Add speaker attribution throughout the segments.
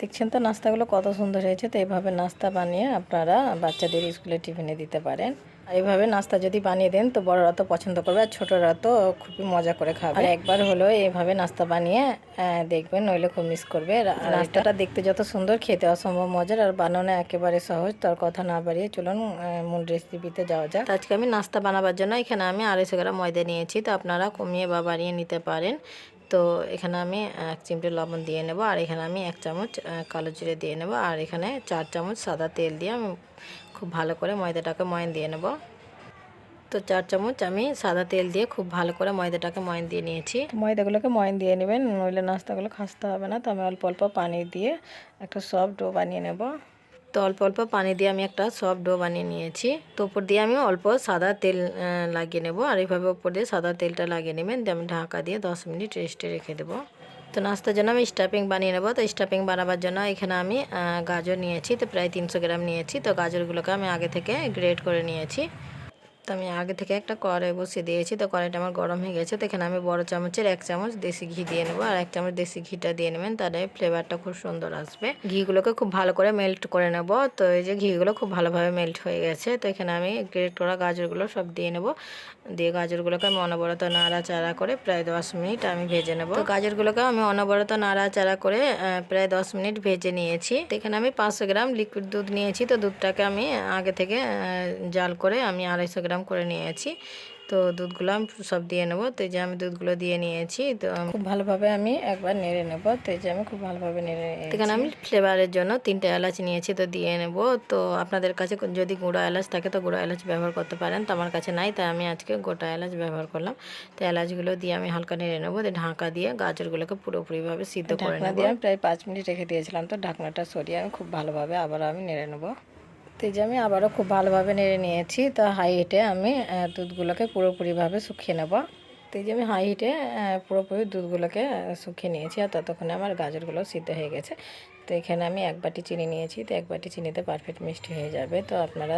Speaker 1: দেখছেন তো নাস্তাগুলো কত সুন্দর হয়েছে। তো এইভাবে নাস্তা বানিয়ে আপনারা বাচ্চাদের স্কুলে টিফিনে দিতে পারেন। আর এইভাবে নাস্তা যদি বানিয়ে দেন তো বড়রা তো পছন্দ করবে আর ছোটরা তো খুবই মজা করে খাবে। আর একবার হলো এইভাবে নাস্তা বানিয়ে দেখবেন নইলে খুব মিস করবে। আর নাস্তাটা দেখতে যত সুন্দর খেতে অসম্ভব মজার আর বানানো একেবারে সহজ। তার কথা না বাড়িয়ে চলুন মূল রেসিপিতে যাওয়া যাক। আজকে আমি নাস্তা বানাবার জন্য এখানে আমি আড়াইশো গ্রাম ময়দা নিয়েছি। তো আপনারা কমিয়ে বা বাড়িয়ে নিতে পারেন। তো এখানে আমি এক চিমটে লবণ দিয়ে নেব আর এখানে আমি এক চামচ কালো জিরে দিয়ে নেব আর এখানে চার চামচ সাদা তেল দিয়ে আমি খুব ভালো করে ময়দাটাকে ময়ন দিয়ে নেব। তো চার চামচ আমি সাদা তেল দিয়ে খুব ভালো করে ময়দাটাকে ময়ন দিয়ে নিয়েছি। ময়দাগুলোকে ময়ন দিয়ে নেবেন, নইলে নাস্তাগুলো খাসতে হবে না। তো আমি অল্প অল্প পানি দিয়ে একটা সফট ডো বানিয়ে নেব। তো অল্প অল্প পানি দিয়ে আমি একটা সফট ডো বানিয়ে নিয়েছি। তো উপর দিয়ে আমি অল্প সাদা তেল লাগিয়ে নেব। আর এইভাবে উপর দিয়ে সাদা তেলটা লাগিয়ে নেবেন। দিয়ে আমি ঢাকা দিয়ে দশ মিনিট রেস্টে রেখে দেবো। তো নাস্তার জন্য আমি স্টাফিং বানিয়ে নেব। তো স্টাফিং বানাবার জন্য এখানে আমি গাজর নিয়েছি। তো প্রায় তিনশো গ্রাম নিয়েছি। তো গাজরগুলোকে আমি আগে থেকে গ্রেড করে নিয়েছি। তো আমি আগে থেকে একটা কড়াই বসিয়ে দিয়েছি। তো কড়াইটা আমার গরম হয়ে গেছে। তো এখানে আমি বড় চামচের এক চামচ দেশি ঘি দিয়ে নেব। আর এক চামচ দেশি ঘিটা দিয়ে নেবেন। তাহলে ফ্লেভারটা খুব সুন্দর আসবে। ঘিগুলোকে খুব ভালো করে মেল্ট করে নেব। তো এই যে ঘিগুলো খুব ভালোভাবে মেল্ট হয়ে গেছে। তো এখানে আমি গ্রেট করা গাজরগুলো সব দিয়ে নেব। দিয়ে গাজরগুলোকে আমি অনবরত নাড়াচাড়া করে প্রায় দশ মিনিট আমি ভেজে নেব। তো গাজরগুলোকে আমি অনবরত নাড়াচাড়া করে প্রায় দশ মিনিট ভেজে নিয়েছি। তো এখানে আমি পাঁচশো গ্রাম লিকুইড দুধ নিয়েছি। তো দুধটাকে আমি আগে থেকে জাল করে আমি আড়াইশো গ্রাম করে নিয়েছি। তো দুধগুলো আমি সব দিয়ে নেব। তো যে আমি দুধগুলো দিয়ে নিয়েছি তো খুব ভালোভাবে আমি একবার নেড়ে নেব। তো যে আমি খুব ভালোভাবে নেড়ে এখানে আমি ফ্লেভারের জন্য তিনটে এলাচ নিয়েছি তো দিয়ে নেব। তো আপনাদের কাছে যদি গুঁড়ো এলাচ থাকে তো গুঁড়ো এলাচ ব্যবহার করতে পারেন। তো আমার কাছে নাই তাই আমি আজকে গোটা এলাচ ব্যবহার করলাম। তো এলাচগুলো দিয়ে আমি হালকা নেড়ে নেব দিয়ে ঢাকা দিয়ে গাজরগুলোকে পুরোপুরিভাবে সিদ্ধ করে নেব। দিয়ে আমি প্রায় পাঁচ মিনিট রেখে দিয়েছিলাম তো ঢাকনাটা সরিয়ে আমি খুব ভালোভাবে আবার আমি নেড়ে নেব। তো যে আমি আবারও খুব ভালোভাবে নেড়ে নিয়েছি, তো হাই হিটে আমি দুধগুলোকে পুরোপুরিভাবে শুকিয়ে নেব। তো যে আমি হাই হিটে পুরোপুরি দুধগুলোকে শুকিয়ে নিয়েছি, আর ততক্ষণে আমার গাজরগুলো সিদ্ধ হয়ে গেছে। তো এখানে আমি এক বাটি চিনি নিয়েছি, তো এক বাটি চিনিতে পারফেক্ট মিষ্টি হয়ে যাবে। তো আপনারা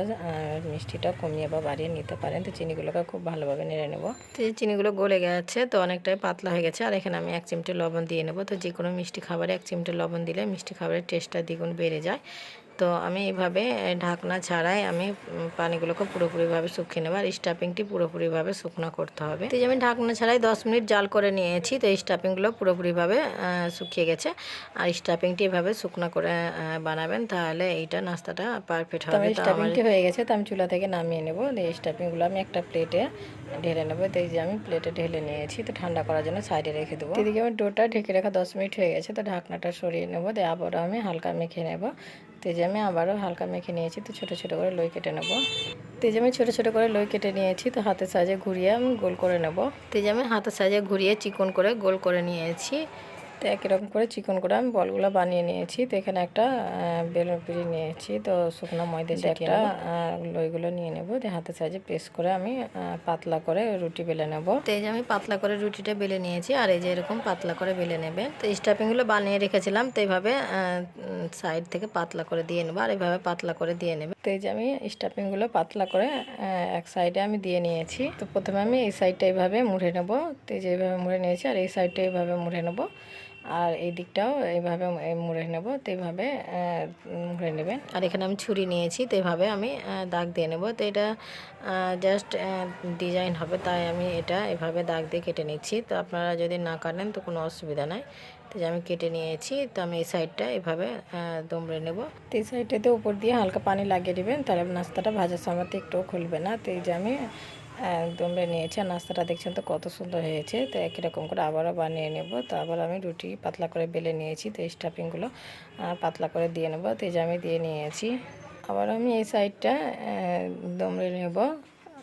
Speaker 1: মিষ্টিটা কমিয়ে বা বাড়িয়ে নিতে পারেন, তো চিনিগুলোকে খুব ভালোভাবে নেড়ে নেব। তো এই চিনিগুলো গলে গেছে, তো অনেকটাই পাতলা হয়ে গেছে, আর এখানে আমি এক চিমটে লবণ দিয়ে নেব। তো যে কোনো মিষ্টি খাবারে এক চিমটে লবণ দিলে মিষ্টি খাবারের টেস্টটা দ্বিগুণ বেড়ে যায়। তো আমি এইভাবে ঢাকনা ছাড়াই আমি পানিগুলোকে পুরোপুরিভাবে শুকিয়ে নেব। আর স্টাফিংটি পুরোপুরিভাবে শুকনো করতে হবে। তো যে আমি ঢাকনা ছাড়াই দশ মিনিট জাল করে নিয়েছি তো এই স্টাফিংগুলো পুরোপুরিভাবে শুকিয়ে গেছে। আর স্টাফিংটি এভাবে শুকনো করে বানাবেন তাহলে এইটা নাস্তাটা পারফেক্ট হবে। স্টাফিংটি হয়ে গেছে তো আমি চুলা থেকে নামিয়ে নেব। এই স্টাফিংগুলো আমি একটা প্লেটে ঢেলে নেব। তো এই যে আমি প্লেটে ঢেলে নিয়েছি তো ঠান্ডা করার জন্য সাইডে রেখে দেবো। এদিকে আমার ডোটা ঢেকে রাখা দশ মিনিট হয়ে গেছে তো ঢাকনাটা সরিয়ে নেব। দিয়ে আবারও আমি হালকা মেখে নেব। তো এই যে আমি আবারও হালকা মেখে নিয়েছি, তো ছোটো ছোটো করে লই কেটে নেব। তেজামে আমি ছোটো ছোটো করে লই কেটে নিয়েছি, তো হাতের সাজে ঘুরিয়ে আমি গোল করে নেব। তেজামে হাতে সাজে হাতের সাহায্যে ঘুরিয়ে চিকন করে গোল করে নিয়েছি। তো একই রকম করে চিকন করে আমি বলগুলো বানিয়ে নিয়েছি। তো এখানে একটা বেলুন পিড়ি নিয়েছি। তো শুকনো ময়দা দিয়ে একটা লইগুলো নিয়ে নেব। যে হাতের সাহায্যে প্রেস করে আমি পাতলা করে রুটি বেলে নেব। তো এই যে আমি পাতলা করে রুটিটা বেলে নিয়েছি আর এই যে এরকম পাতলা করে বেলে নেবে। তো স্টাফিংগুলো বানিয়ে রেখেছিলাম তো এইভাবে সাইড থেকে পাতলা করে দিয়ে নেব আর এইভাবে পাতলা করে দিয়ে নেবে। তো এই যে আমি স্টাফিংগুলো পাতলা করে এক সাইডে আমি দিয়ে নিয়েছি। তো প্রথমে আমি এই সাইডটা এইভাবে মুড়ে নেব। তো এই যে এইভাবে মুড়ে নিয়েছি আর এই সাইডটা এইভাবে মুড়ে নেব। আর এই দিকটাও এইভাবে মুড়ে নেব তো এইভাবে মুড়ে নেবেন। আর এখানে আমি ছুরি নিয়েছি তো এইভাবে আমি দাগ দিয়ে নেব। তো এটা জাস্ট ডিজাইন হবে, তাই আমি এটা এভাবে দাগ দিয়ে কেটে নিচ্ছি। তো আপনারা যদি না কাটেন, তো কোনো অসুবিধা নাই। তো আমি কেটে নিয়েছি, তো আমি এই সাইডটা এভাবে দমড়ে দুমড়ে নেব। তো এই সাইডটাতে উপর দিয়ে হালকা পানি লাগিয়ে দিবেন, তাহলে নাস্তাটা ভাজার সময়তে একটুও খুলবে না। তো এই যে আমি নিয়েছি। আর নাস্তাটা দেখছেন তো কত সুন্দর হয়েছে। তো একই রকম করে আবারও বানিয়ে নেব। তো আবার আমি রুটি পাতলা করে বেলে নিয়েছি। তো এই স্টাফিংগুলো পাতলা করে দিয়ে নেব। তো এই যে আমি দিয়ে নিয়েছি। আবার আমি এই সাইডটা দমড়ে নেব।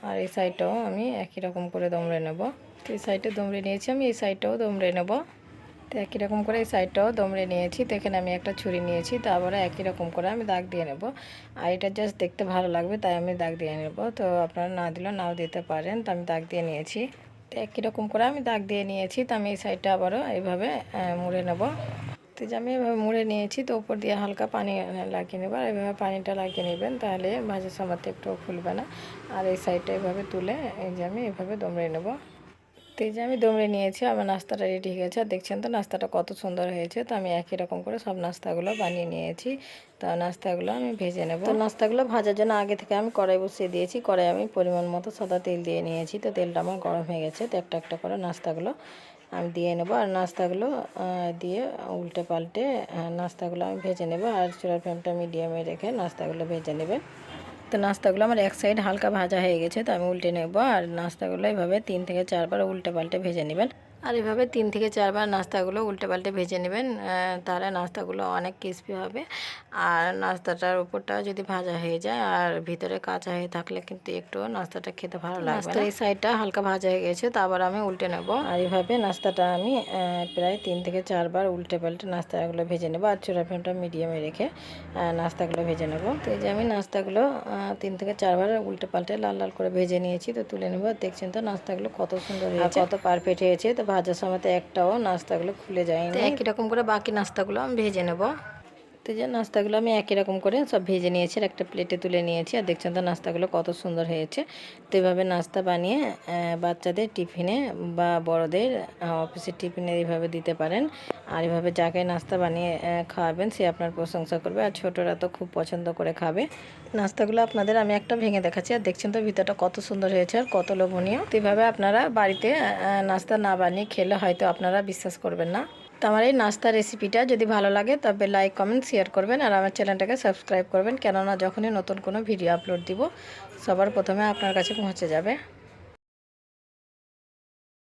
Speaker 1: আর এই সাইডটাও আমি একই রকম করে দমড়ে নেব। তো এই সাইডটা দমড়ে নিয়েছি। আমি এই সাইডটাও দমড়ে নেব। তো একই রকম করে এই সাইডটাও দমড়ে নিয়েছি। তো এখানে আমি একটা ছুরি নিয়েছি, তো আবার একই রকম করে আমি দাগ দিয়ে নেব। আর এটা জাস্ট দেখতে ভালো লাগবে, তাই আমি দাগ দিয়ে নেব। তো আপনারা না দিলেও নাও দিতে পারেন, তো আমি দাগ দিয়ে নিয়েছি। তো একই রকম করে আমি দাগ দিয়ে নিয়েছি, তো আমি এই সাইডটা আবারও এইভাবে মুড়ে নেব। তো যে আমি এভাবে মুড়ে নিয়েছি, তো ওপর দিয়ে হালকা পানি লাগিয়ে নেব। আর এভাবে পানিটা লাগিয়ে নেবেন, তাহলে ভাজার সময়তে একটু খুলবে না। আর এই সাইডটা এভাবে তুলে এই যে আমি এভাবে দমড়ে নেব। তো এই যে আমি দমড়ে নিয়েছি, আমার নাস্তাটা রেডি হয়ে গেছে। আর দেখছেন তো, নাস্তাটা কত সুন্দর হয়েছে। তো আমি একই রকম করে সব নাস্তাগুলো বানিয়ে নিয়েছি। তো নাস্তাগুলো আমি ভেজে নেব। তো নাস্তাগুলো ভাজার জন্য আগে থেকে আমি কড়াই বসিয়ে দিয়েছি। কড়াই আমি পরিমাণ মতো সাদা তেল দিয়ে নিয়েছি। তো তেলটা আমার গরম হয়ে গেছে। তো একটা একটা করে নাস্তাগুলো আমি দিয়ে নেব। আর নাস্তাগুলো দিয়ে উল্টে পাল্টে নাস্তাগুলো আমি ভেজে নেব। আর চুলার ফ্লেমটা মিডিয়ামে রেখে নাস্তাগুলো ভেজে নেবে তো নাস্তাগুলো আমার এক সাইড হালকা ভাজা হয়ে গেছে তো আমি উল্টে নেব। আর নাস্তাগুলো এইভাবে তিন থেকে চারবার উল্টে পাল্টে ভেজে নেবেন। আর এভাবে তিন থেকে চারবার নাস্তাগুলো উল্টে পাল্টে ভেজে নেবেন তাহলে নাস্তাগুলো অনেক ক্রিস্পি হবে। আর নাস্তাটার উপরটা যদি ভাজা হয়ে যায় আর ভিতরে কাঁচা হয়ে থাকলে কিন্তু একটু নাস্তাটা খেতে ভালো লাগবে নাস্তার এই সাইডটা হালকা ভাজা হয়ে গেছে তো আবার আমি উল্টে নেব। আর এইভাবে নাস্তাটা আমি প্রায় তিন থেকে চারবার উল্টে পাল্টে নাস্তাগুলো ভেজে নেব। আর চূড়া ফ্লেমটা মিডিয়ামে রেখে নাস্তাগুলো ভেজে নেব। তো এই যে আমি নাস্তাগুলো তিন থেকে চারবার উল্টে পাল্টে লাল লাল করে ভেজে নিয়েছি তো তুলে নেব। দেখছেন তো নাস্তাগুলো কত সুন্দর হয়েছে। কত পারফেক্ট হয়েছে। তো ভাজার সময় তো একটাও নাস্তাগুলো খুলে যায়নি। একই রকম করে বাকি নাস্তাগুলো আমি ভেজে নেব। তো যে নাস্তাগুলো আমি একই রকম করে সব ভেজে নিয়েছি আর একটা প্লেটে তুলে নিয়েছি। আর দেখছেন তো নাস্তাগুলো কত সুন্দর হয়েছে। তো এভাবে নাস্তা বানিয়ে বাচ্চাদের টিফিনে বা বড়দের অফিসের টিফিনে এইভাবে দিতে পারেন। আর এভাবে যাকে নাস্তা বানিয়ে খাওয়াবেন সে আপনার প্রশংসা করবে। আর ছোটরা তো খুব পছন্দ করে খাবে। নাস্তাগুলো আপনাদের আমি একটা ভেঙে দেখাচ্ছি। আর দেখছেন তো ভিতরটা কত সুন্দর হয়েছে আর কত লোভনীয়। তো এভাবে আপনারা বাড়িতে নাস্তা না বানিয়ে খেলে হয়তো আপনারা বিশ্বাস করবেন না। তো আমার এই নাস্তা রেসিপিটা যদি ভালো লাগে, তবে লাইক কমেন্ট শেয়ার করবেন আর আমার চ্যানেলটাকে সাবস্ক্রাইব করবেন। কেননা যখনই নতুন কোনো ভিডিও আপলোড দিব, সবার প্রথমে আপনার কাছে পৌঁছে যাবে।